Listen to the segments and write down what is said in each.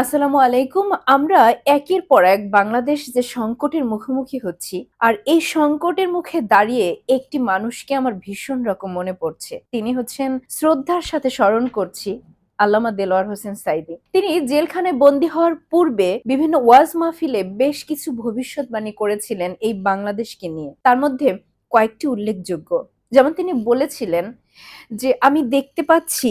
আসসালামু আলাইকুম। আমরা একের পর এক বাংলাদেশ যে সংকটের মুখোমুখি হচ্ছি আর এই সংকটের মুখে দাঁড়িয়ে একটি মানুষকে আমার ভীষণ রকম মনে পড়ছে। তিনি হচ্ছেন শ্রদ্ধার সাথে স্মরণ করছি আল্লামা দেলোয়ার হোসেন সাইদি। তিনি জেলখানায় বন্দী হওয়ার পূর্বে বিভিন্ন ওয়াজ মাহফিলে বেশ কিছু ভবিষ্যৎবাণী করেছিলেন এই বাংলাদেশকে নিয়ে। তার মধ্যে কয়েকটি উল্লেখযোগ্য। যেমন তিনি বলেছিলেন যে, আমি দেখতে পাচ্ছি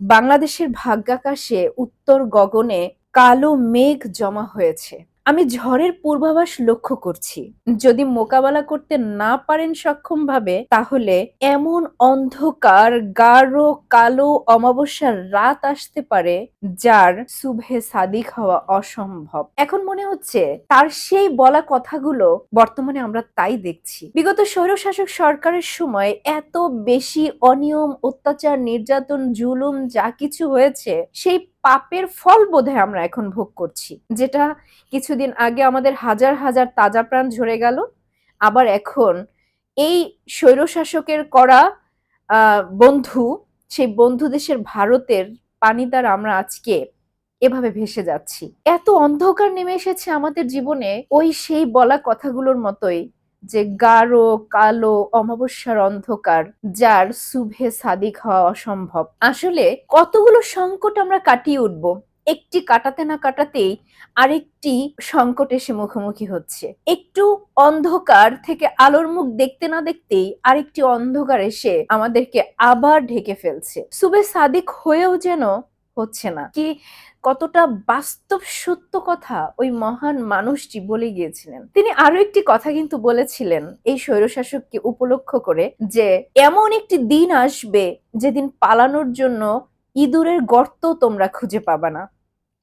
বাংলাদেশের ভাগ্যাকাশে উত্তর গগনে কালো মেঘ জমা হয়েছে। আমি ঝড়ের পূর্বাভাস লক্ষ্য করছি। যদি মোকাবেলা করতে না পারেন সক্ষমভাবে, তাহলে এমন অন্ধকার, গাঢ়, কালো, অমাবস্যার রাত আসতে পারে, যার শুভে সাদিক হওয়া অসম্ভব। এখন মনে হচ্ছে, তার সেই বলা কথাগুলো বর্তমানে আমরা তাই দেখছি। বিগত স্বৈরশাসক সরকারের সময় এত বেশি অনিয়ম, অত্যাচার, নির্যাতন, জুলুম, যা কিছু হয়েছে, সেই পাপের ফল বোধহয় আমরা এখন ভোগ করছি। যেটা কিছুদিন আগে আমাদের হাজার হাজার তাজা প্রাণ ঝরে গেল, আবার এখন এই স্বৈরশাসকের করা বন্ধু, সেই বন্ধু দেশের ভারতের পানি দ্বারা আমরা আজকে এভাবে ভেসে যাচ্ছি। এত অন্ধকার নেমে এসেছে আমাদের জীবনে, ওই সেই বলা কথাগুলোর মতোই যে গাঢ়, কালো, অমাবস্যার অন্ধকার, যার শুভে সাদিক হওয়া অসম্ভব। আসলে কতগুলো সংকট আমরা কাটিয়ে উঠব, একটি কাটাতে না কাটাতেই আরেকটি সংকট এসে মুখোমুখি হচ্ছে। একটু অন্ধকার থেকে আলোর মুখ দেখতে না দেখতেই আরেকটি অন্ধকার এসে আমাদেরকে আবার ঢেকে ফেলছে। সুবে সাদিক হয়েও যেন হচ্ছে না। কি কতটা বাস্তব সত্য কথা ওই মহান মানুষটি বলে গিয়েছিলেন। তিনি আরও একটি কথা কিন্তু বলেছিলেন এই স্বৈরশাসককে উপলক্ষ করে যে, এমন একটি দিন আসবে যেদিন পালানোর জন্য ইঁদুরের গর্ত তোমরা খুঁজে পাবা না।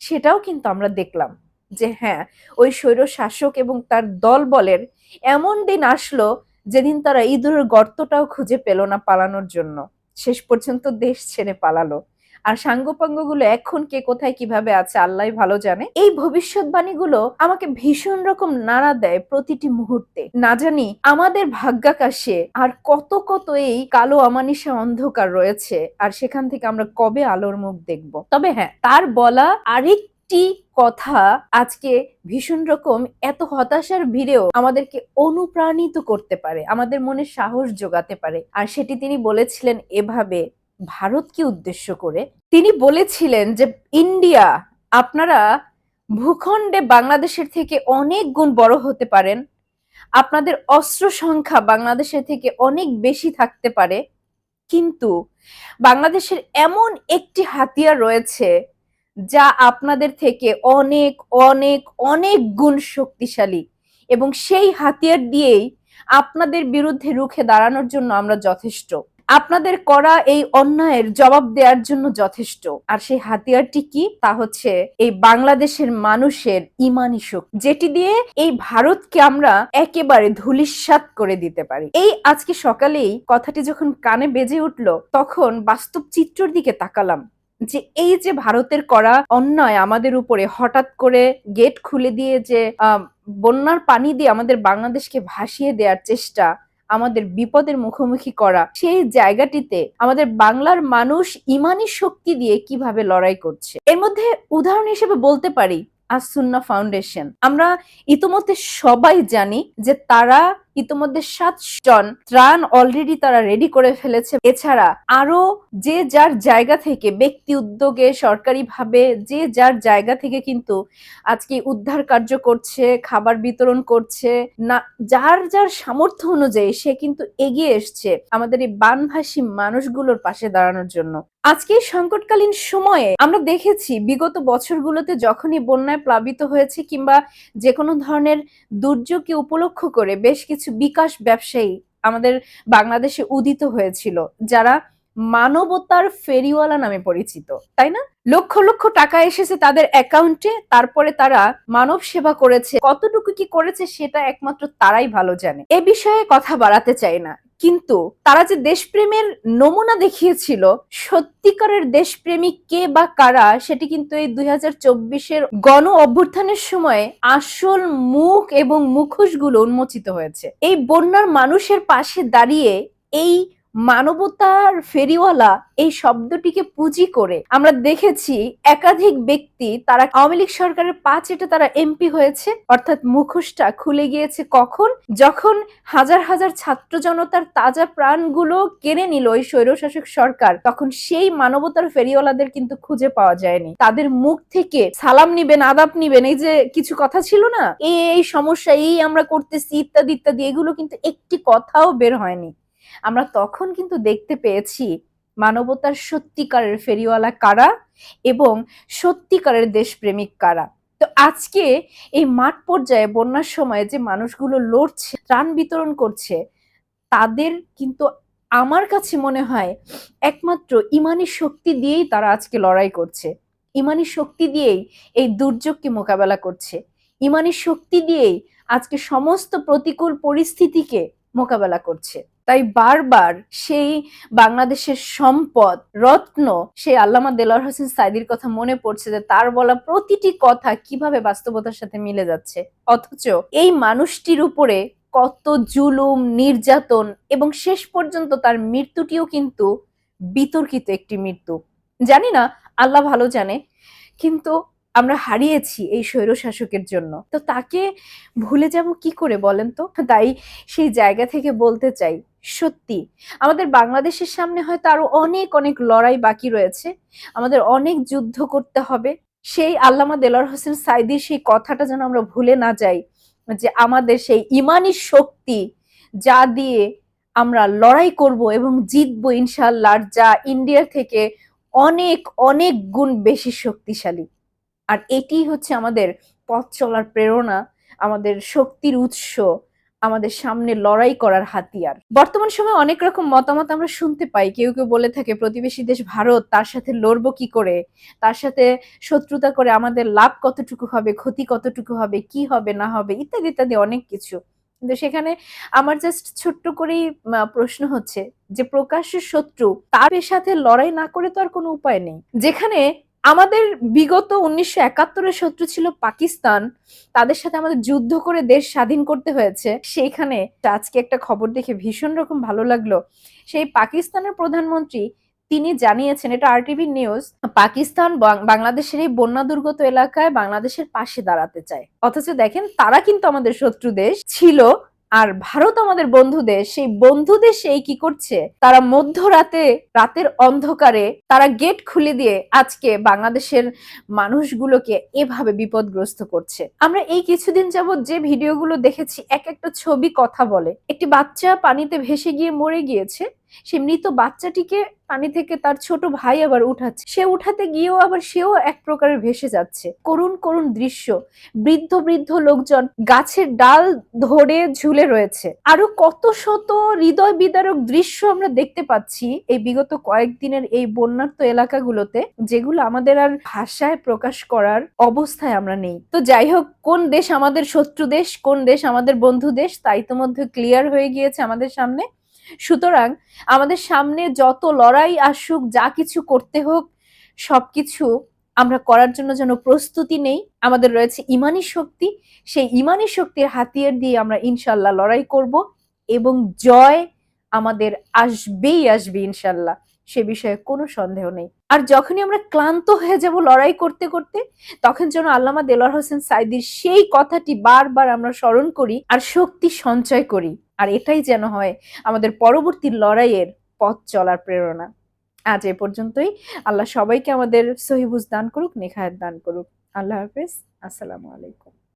সেটাও কিন্তু আমরা দেখলাম যে হ্যাঁ ওই স্বৈর শাসক এবং তার দল বলের এমন দিন আসলো যেদিন তারা ইঁদুরের গর্তটাও খুঁজে পেল না পালানোর জন্য। শেষ পর্যন্ত দেশ ছেড়ে পালালো। আর সাঙ্গপাঙ্গগুলো এখন কে কোথায় কীভাবে আছে আল্লাহ ভালো জানে। এই ভবিষ্যৎবাণীগুলো আমাকে ভীষণ রকম নাড়া দেয় প্রতিটি মুহূর্তে। না জানি আমাদের ভাগ্যাকাশে আর কত কত এই কালো আমানিশা অন্ধকার রয়েছে আর সেখান থেকে আমরা কবে আলোর মুখ দেখব। তবে হ্যাঁ তার বলা আরেক কথা আজকে ভীষণ রকম এত হতাশার ভিড়েও আমাদেরকে অনুপ্রাণিত করতে পারে, আমাদের মনে সাহস যোগাতে পারে। আর সেটি তিনি বলেছিলেন এভাবে ভারতকে উদ্দেশ্য করে তিনি বলেছিলেন যে ইন্ডিয়া, আপনারা ভূখণ্ডে বাংলাদেশের থেকে অনেক গুণ বড় হতে পারেন। আপনাদের অস্ত্র সংখ্যা বাংলাদেশের থেকে অনেক বেশি থাকতে পারে। কিন্তু বাংলাদেশের এমন একটি হাতিয়ার রয়েছে যা আপনাদের থেকে অনেক অনেক অনেক গুণ শক্তিশালী এবং সেই হাতিয়ার দিয়েই আপনাদের বিরুদ্ধে রুখে দাঁড়ানোর জন্য আমরা যথেষ্ট। আপনাদের করা এই অন্যায়ের জবাব দেওয়ার জন্য যথেষ্ট। আর সেই হাতিয়ারটি কি? তা হচ্ছে এই বাংলাদেশের মানুষের ইমানি শক্তি, যেটি দিয়ে এই ভারতকে আমরা একেবারে ধুলিস্বাত করে দিতে পারি। এই আজকে সকালেই কথাটি যখন কানে বেজে উঠল, তখন বাস্তব চিত্রর দিকে তাকালাম যে এই যে ভারতের করা অন্যায় আমাদের উপরে হঠাৎ করে গেট খুলে দিয়ে যে বন্যার পানি দিয়ে আমাদের বাংলাদেশকে ভাসিয়ে দেওয়ার চেষ্টা আমাদের বিপদের মুখোমুখি করা। সেই জায়গাটিতে আমাদের বাংলার মানুষ ইমানি শক্তি দিয়ে কীভাবে লড়াই করছে। এর মধ্যে উদাহরণ হিসেবে বলতে পারি আসুন্না ফাউন্ডেশন। আমরা ইতোমধ্যে সবাই জানি যে তারা ইতোমধ্যে সাত টন ত্রাণ অলরেডি তারা রেডি করে ফেলেছে। এছাড়া আরও যে যার জায়গা থেকে, ব্যক্তি উদ্যোগে, সরকারিভাবে যে যার জায়গা থেকে কিন্তু আজকে উদ্ধার কার্য করছে, খাবার বিতরণ করছে, না, যার যার সামর্থ্য অনুযায়ী সে কিন্তু এগিয়ে এসছে আমাদের এই বানভাসী মানুষগুলোর পাশে দাঁড়ানোর জন্য। আজকে সংকটকালীন সময়ে আমরা দেখেছি বিগত বছরগুলোতে যখনই বন্যায় প্লাবিত হয়েছে কিংবা যে কোনো ধরনের দুর্যোগকে উপলক্ষ করে বেশ কিছু বিকাশ ব্যবসায়ী আমাদের বাংলাদেশে উদিত হয়েছিল, যারা মানবতার ফেরিওয়ালা নামে পরিচিত, তাই না? লক্ষ লক্ষ টাকা এসেছে তাদের অ্যাকাউন্টে, তারপরে তারা মানব সেবা করেছে, কতটুকু কি করেছে সেটা একমাত্র তারাই ভালো জানে। এ বিষয়ে কথা বাড়াতে চাই না। কিন্তু তারা যে দেশপ্রেমের নমুনা দেখিয়েছিল, সত্যিকারের দেশপ্রেমী কে বা কারা, সেটি কিন্তু এই দুই হাজার চব্বিশের গণ অভ্যুত্থানের সময় আসল মুখ এবং মুখোশগুলো উন্মোচিত হয়েছে। এই বন্যার মানুষের পাশে দাঁড়িয়ে এই মানবতার ফেরিওয়ালা এই শব্দটিকে পুঁজি করে আমরা দেখেছি একাধিক ব্যক্তি তারা আওয়ামী লীগ সরকারের পাঁচ এটা তারা এমপি হয়েছে, অর্থাৎ মুখোশটা খুলে গিয়েছে কখন? যখন হাজার হাজার ছাত্র জনতার তাজা প্রাণগুলো কেড়ে নিল ওই স্বৈরশাসক সরকার, তখন সেই মানবতার ফেরিওয়ালাদের কিন্তু খুঁজে পাওয়া যায়নি। তাদের মুখ থেকে সালাম নিবেন, আদাব নিবেন, এই যে কিছু কথা ছিল না? এই এই সমস্যা, এই আমরা করতেছি, ইত্যাদি ইত্যাদি, এগুলো কিন্তু একটি কথাও বের হয়নি। আমরা তখন কিন্তু দেখতে পেয়েছি মানবতার সত্যিকারের ফেরিওয়ালা কারা এবং সত্যিকারের দেশপ্রেমিক কারা। তো আজকে এই মাঠ পর্যায়ে বন্যার সময় যে মানুষগুলো লড়ছে, ত্রাণ বিতরণ করছে, তাদের কিন্তু আমার কাছে মনে হয় একমাত্র ইমানি শক্তি দিয়েই তারা আজকে লড়াই করছে। ইমানি শক্তি দিয়েই এই দুর্যোগকে মোকাবেলা করছে। ইমানি শক্তি দিয়েই আজকে সমস্ত প্রতিকূল পরিস্থিতিকে মোকাবেলা করছে। তাই বারবার সেই বাংলাদেশের সম্পদ, রত্ন সেই আল্লামা দেলোয়ার হোসেন সাইদির কথা মনে পড়ছে যে তার বলা প্রতিটি কথা কীভাবে বাস্তবতার সাথে মিলে যাচ্ছে। অথচ এই মানুষটির উপরে কত জুলুম, নির্যাতন এবং শেষ পর্যন্ত তার মৃত্যুটিও কিন্তু বিতর্কিত একটি মৃত্যু। জানি না, আল্লাহ ভালো জানে। কিন্তু আমরা হারিয়েছি এই স্বৈর শাসকের জন্য। তো তাকে ভুলে যাব কি করে বলেন তো? তাই সেই জায়গা থেকে বলতে চাই, সত্যি, আমাদের বাংলাদেশের সামনে হয়তো আরও অনেক অনেক লড়াই বাকি রয়েছে। আমাদের অনেক যুদ্ধ করতে হবে। সেই আল্লামা দেলোয়ার হোসেন সাইদির সেই কথাটা যেন আমরা ভুলে না যাই, যে আমাদের সেই ইমানি শক্তি যা দিয়ে আমরা লড়াই করব এবং জিতবো ইনশাল্লাহ যা ইন্ডিয়ার থেকে অনেক অনেক গুণ বেশি শক্তিশালী। আর এটি হচ্ছে আমাদের পথ চলার প্রেরণা, আমাদের শক্তির উৎস, আমাদের সামনে লড়াই করার হাতিয়ার। বর্তমান সময়ে অনেক রকম মতামত আমরা শুনতে পাই। কেউ কেউ বলে থাকে, প্রতিবেশী দেশ ভারত, তার সাথে লড়বো কি করে? তার সাথে শত্রুতা করে আমাদের লাভ কতটুকু হবে, ক্ষতি কতটুকু হবে, কি হবে, না হবে, ইত্যাদি ইত্যাদি অনেক কিছু। কিন্তু সেখানে আমার জাস্ট ছোট্ট করেই প্রশ্ন হচ্ছে যে প্রকাশ্য শত্রু তার সাথে লড়াই না করে তো আর কোনো উপায় নেই। যেখানে আমাদের বিগত উনিশশো একাত্তরের শত্রু ছিল পাকিস্তান। তাদের সাথে আমাদের যুদ্ধ করে দেশ স্বাধীন করতে হয়েছে। সেইখানে আজকে একটা খবর দেখে ভীষণ রকম ভালো লাগল। সেই পাকিস্তানের প্রধানমন্ত্রী তিনি জানিয়েছেন, এটা আরটিভি নিউজ পাকিস্তান বাংলাদেশের এই বন্যা দুর্গত এলাকায় বাংলাদেশের পাশে দাঁড়াতে চায়। অথচ দেখেন তারা কিন্তু আমাদের শত্রু দেশ ছিল। আর ভারত আমাদের বন্ধু দেশ, সেই বন্ধু দেশ এই কি করছে? তারা মধ্যরাতে, রাতের অন্ধকারে তারা গেট খুলে দিয়ে আজকে বাংলাদেশের মানুষগুলোকে এভাবে বিপদগ্রস্ত করছে। আমরা এই কিছুদিন যাবৎ যে ভিডিওগুলো দেখেছি, এক একটা ছবি কথা বলে। একটি বাচ্চা পানিতে ভেসে গিয়ে মরে গিয়েছে সে মৃত বাচ্চাটিকে পানি থেকে তার ছোট ভাই আবার উঠাচ্ছে। সে উঠাতে গিয়েও আবার সেও এক প্রকারের ভেসে যাচ্ছে। করুণ করুণ দৃশ্য। বৃদ্ধ বৃদ্ধ লোকজন গাছের ডাল ধরে ঝুলে রয়েছে। আরও কত শত হৃদয় বিদারক দৃশ্য আমরা দেখতে পাচ্ছি এই বিগত কয়েকদিনের এই বন্যার্ত এলাকাগুলোতে, যেগুলো আমাদের আর ভাষায় প্রকাশ করার অবস্থায় আমরা নেই। তো যাই হোক, কোন দেশ আমাদের শত্রু দেশ, কোন দেশ আমাদের বন্ধু দেশ তা ইতিমধ্যে ক্লিয়ার হয়ে গিয়েছে আমাদের সামনে। সুতরাং আমাদের সামনে যত লড়াই আসুক, যা কিছু করতে হোক, সবকিছু আমরা করার জন্য যেন প্রস্তুতি নেই। আমাদের রয়েছে ইমানি শক্তি। সেই ইমানি শক্তির হাতিয়ার দিয়ে আমরা ইনশাল্লাহ লড়াই করব এবং জয় আমাদের আসবেই, আসবে ইনশাল্লাহ। সে বিষয়ে কোনো সন্দেহ নেই। আর যখনই আমরা ক্লান্ত হয়ে যাব লড়াই করতে করতে, তখন যেন আল্লামা দেলোয়ার হোসেন সাইদির সেই কথাটি বারবার আমরা স্মরণ করি আর শক্তি সঞ্চয় করি। আর এটাই যেন হয় আমাদের পরবর্তী লড়াইয়ের পথ চলার প্রেরণা। আজ এ পর্যন্তই। আল্লাহ সবাইকে আমাদের সহিবুজ দান করুক, নেখায়াত দান করুক। আল্লাহ হাফেজ। আসসালামু আলাইকুম।